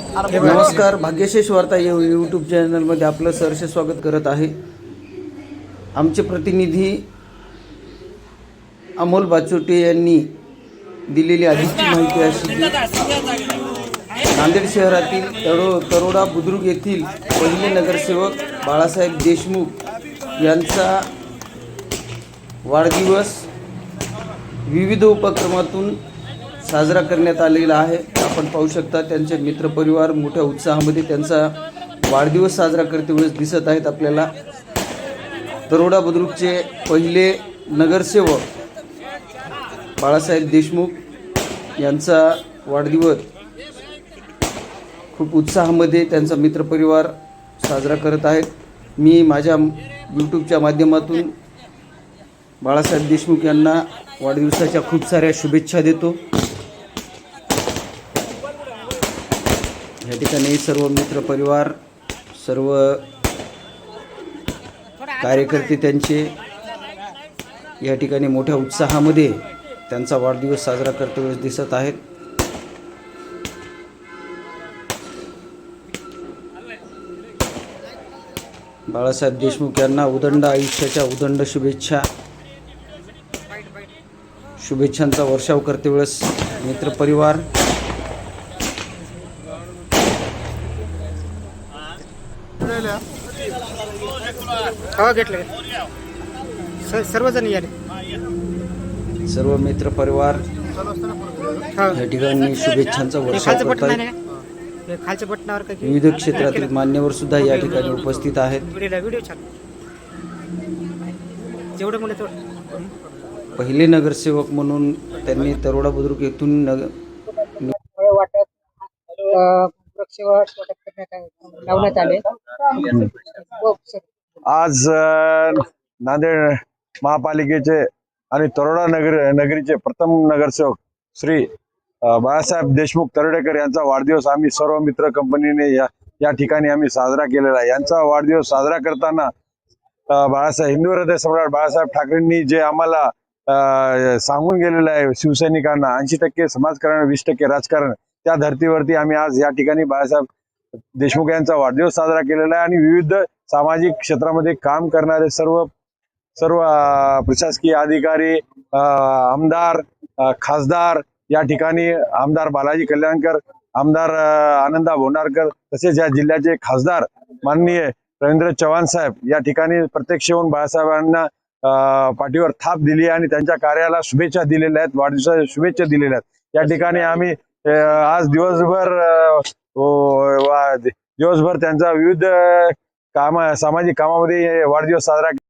नमस्कार भाग्यशेष वार्ता या यूट्यूब चॅनलमध्ये आपलं सहर्ष स्वागत करत आहे. आमचे प्रतिनिधी अमोल बाचोटे यांनी दिलेली अधिकची माहिती अशी की नांदेड शहरातील तरो तरोडा बुद्रुक येथील पहिले नगरसेवक बाळासाहेब देशमुख यांचा वाढदिवस विविध उपक्रमातून साजरा करण्यात आलेला आहे. आपण पाहू शकता त्यांचे मित्रपरिवार मोठ्या उत्साहामध्ये त्यांचा वाढदिवस साजरा करते वेळेस दिसत आहेत आपल्याला. तरोडा बुद्रुकचे पहिले नगरसेवक बाळासाहेब देशमुख यांचा वाढदिवस. खूप उत्साहामध्ये त्यांचा मित्रपरिवार साजरा करत आहेत. मी माझ्या यूट्यूबच्या माध्यमातून बाळासाहेब देशमुख यांना वाढदिवसाच्या खूप साऱ्या शुभेच्छा देतो. या ठिकाणी सर्व मित्रपरिवार सर्व कार्यकर्ते त्यांचे या ठिकाणी मोठ्या उत्साहामध्ये त्यांचा वाढदिवस साजरा करतेवेळेस दिसत आहेत. बाळासाहेब देशमुख यांना उदंड आयुष्याच्या उदंड शुभेच्छा. शुभेच्छांचा वर्षाव करतेवेळेस मित्रपरिवार हो घेतलं. सर्वजण याले सर्व मित्रपरिवार हो. या ठिकाणी शुभेच्छांचा हे खालच्या बटनावर विविध क्षेत्रातील मान्यवर सुद्धा या ठिकाणी उपस्थित आहेत. पहिले नगरसेवक म्हणून त्यांनी तरोडा बुद्रुक येथून नग वाटप करण्यात आले. लावण्यात आले सर आज नांदेड महापालिकेचे आणि तरोडा नगर नगरीचे प्रथम नगरसेवक श्री बाळासाहेब देशमुख तरडेकर यांचा वाढदिवस आम्ही सर्व मित्र कंपनीने या या ठिकाणी आम्ही साजरा केलेला आहे. यांचा वाढदिवस साजरा करताना बाळासाहेब हिंदू हृदय सम्राट बाळासाहेब ठाकरेंनी जे आम्हाला सांगून गेलेलं आहे शिवसैनिकांना ऐंशी टक्के समाजकारण वीस टक्के राजकारण त्या धर्तीवरती आम्ही आज या ठिकाणी बाळासाहेब देशमुख यांचा वाढदिवस साजरा केलेला आहे आणि विविध सामाजिक क्षेत्रामध्ये काम करणारे सर्व सर्व प्रशासकीय अधिकारी आमदार खासदार या ठिकाणी आमदार बालाजी कल्याणकर आमदार आनंदा भोंडारकर तसेच या जिल्ह्याचे खासदार माननीय रवींद्र चव्हाण साहेब या ठिकाणी प्रत्यक्ष येऊन बाळासाहेबांना पाठीवर थाप दिली आणि त्यांच्या कार्याला शुभेच्छा दिलेल्या आहेत वाढदिवसाच्या शुभेच्छा दिलेल्या आहेत. या ठिकाणी आम्ही आज दिवसभर दिवसभर त्यांचा विविध काम सामाजिक कामामध्ये वाढदिवस साजरा